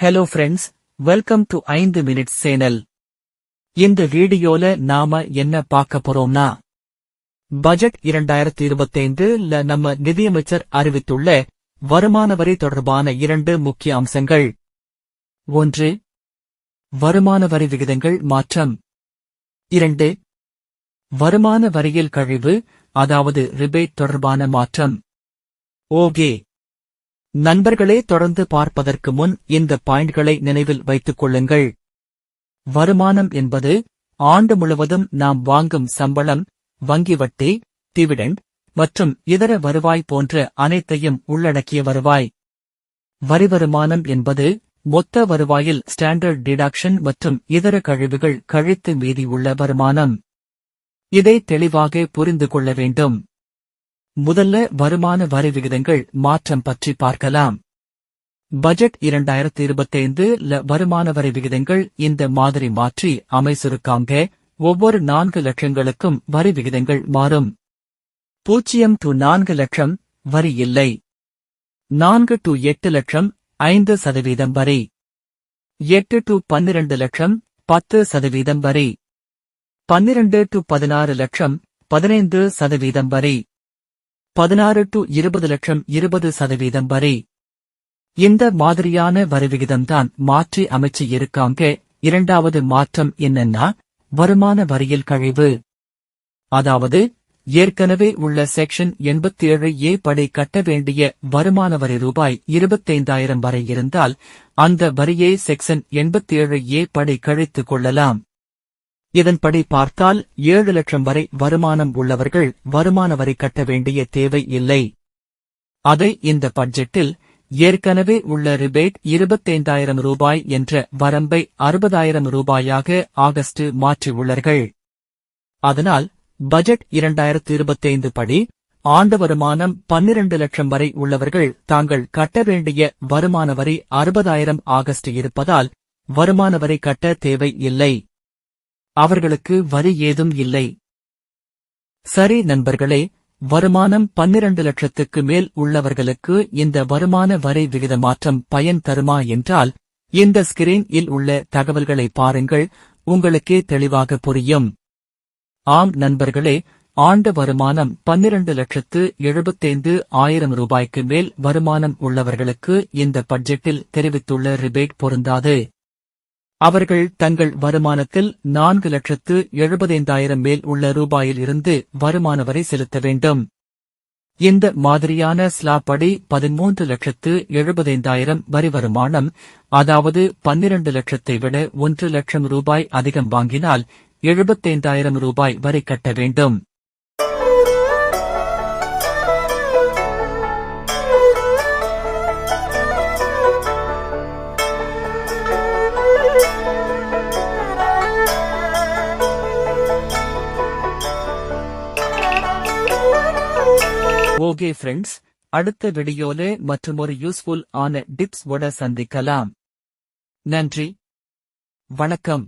Hello friends welcome to ஐந்து minutes channel. இந்த வீடியோல நாம என்ன பார்க்க போறோம்னா பட்ஜெட் இரண்டாயிரத்தி இருபத்தைந்துல நம்ம நிதியமைச்சர் அறிவித்துள்ள வருமான வரி தொடர்பான இரண்டு முக்கிய அம்சங்கள். ஒன்று வருமான வரி விகிதங்கள் மாற்றம். இரண்டு வருமான வரியில் கழிவு அதாவது ரிபேட் தொடர்பான மாற்றம். ஓகே நண்பர்களே தொடர்ந்து பார்ப்பதற்கு முன் இந்த பாயிண்ட்களை நினைவில் வைத்துக் கொள்ளுங்கள். வருமானம் என்பது ஆண்டு முழுவதும் நாம் வாங்கும் சம்பளம் வங்கி வட்டி டிவிடெண்ட் மற்றும் இதர வருவாய் போன்ற அனைத்தையும் உள்ளடக்கிய வருவாய். வரி வருமானம் என்பது மொத்த வருவாயில் ஸ்டாண்டர்ட் டிடக்ஷன் மற்றும் இதர கழிவுகள் கழித்து மீதியுள்ள வருமானம். இதை தெளிவாக புரிந்து கொள்ள வேண்டும். முதல்ல வருமான வரி விகிதங்கள் மாற்றம் பற்றி பார்க்கலாம். பட்ஜெட் இரண்டாயிரத்தி இருபத்தைந்து ல வருமான வரி விகிதங்கள் இந்த மாதிரி மாற்றி அமைச்சிருக்காங்க. ஒவ்வொரு நான்கு லட்சங்களுக்கும் வரி விகிதங்கள் மாறும். பூஜ்ஜியம் டு நான்கு லட்சம் வரி இல்லை. நான்கு டு எட்டு லட்சம் ஐந்து சதவீதம் வரி. எட்டு டு பன்னிரண்டு லட்சம் பத்து சதவீதம் வரி. பன்னிரண்டு டு பதினாறு லட்சம் பதினைந்து சதவீதம் வரி. பதினாறு டு இருபது லட்சம் இருபது சதவீதம் வரை. இந்த மாதிரியான வரிவிகிதம்தான் மாற்றி அமைச்சு இருக்காங்க. இரண்டாவது மாற்றம் என்னன்னா வருமான வரியில் கழிவு. அதாவது ஏற்கனவே உள்ள செக்ஷன் எண்பத்தி ஏழு ஏ படி கட்ட வேண்டிய வருமான வரி ரூபாய் இருபத்தைந்தாயிரம் வரை இருந்தால் அந்த வரியை செக்ஷன் எண்பத்தி ஏழு ஏ படி கழித்துக் கொள்ளலாம். இதன்படி பார்த்தால் ஏழு லட்சம் வரை வருமானம் உள்ளவர்கள் வருமான வரி கட்ட வேண்டிய தேவை இல்லை. அதை இந்த பட்ஜெட்டில் ஏற்கனவே உள்ள ரிபேட் இருபத்தைந்தாயிரம் ரூபாய் என்ற வரம்பை அறுபதாயிரம் ரூபாயாக ஆகஸ்ட் மாற்றியுள்ளார்கள். அதனால் பட்ஜெட் இரண்டாயிரத்து இருபத்தைந்து படி ஆண்டு வருமானம் பன்னிரண்டு லட்சம் வரை உள்ளவர்கள் தாங்கள் கட்ட வேண்டிய வருமான வரி அறுபதாயிரம் ஆகஸ்ட் இருப்பதால் வருமான வரி கட்ட தேவை இல்லை. அவர்களுக்கு வரி ஏதும் இல்லை. சரி நண்பர்களே வருமானம் பன்னிரண்டு லட்சத்துக்கு மேல் உள்ளவர்களுக்கு இந்த வருமான வரி விகித மாற்றம் பயன் தருமா என்றால் இந்த ஸ்கிரீன் இல் உள்ள தகவல்களை பாருங்கள் உங்களுக்கே தெளிவாக புரியும். ஆம் நண்பர்களே ஆண்டு வருமானம் பன்னிரண்டு லட்சத்து எழுபத்தைந்து ஆயிரம் ரூபாய்க்கு மேல் வருமானம் உள்ளவர்களுக்கு இந்த பட்ஜெட்டில் தெரிவித்துள்ள ரிபேட் பொருந்தாது. அவர்கள் தங்கள் வருமானத்தில் நான்கு லட்சத்து எழுபதைந்தாயிரம் மேல் உள்ள ரூபாயில் இருந்து வருமான வரை செலுத்த வேண்டும். இந்த மாதிரியான ஸ்லாப்படி பதிமூன்று லட்சத்து எழுபதைந்தாயிரம் வரி வருமானம் அதாவது பன்னிரண்டு லட்சத்தை விட ஒன்று லட்சம் ரூபாய் அதிகம் வாங்கினால் எழுபத்தைந்தாயிரம் ரூபாய் வரி கட்ட வேண்டும். ஓகே ஃப்ரெண்ட்ஸ் அடுத்த வீடியோல மற்றுமொரு யூஸ்ஃபுல் ஆன டிப்ஸ் ஓட சந்திக்கலாம். நன்றி. வணக்கம்.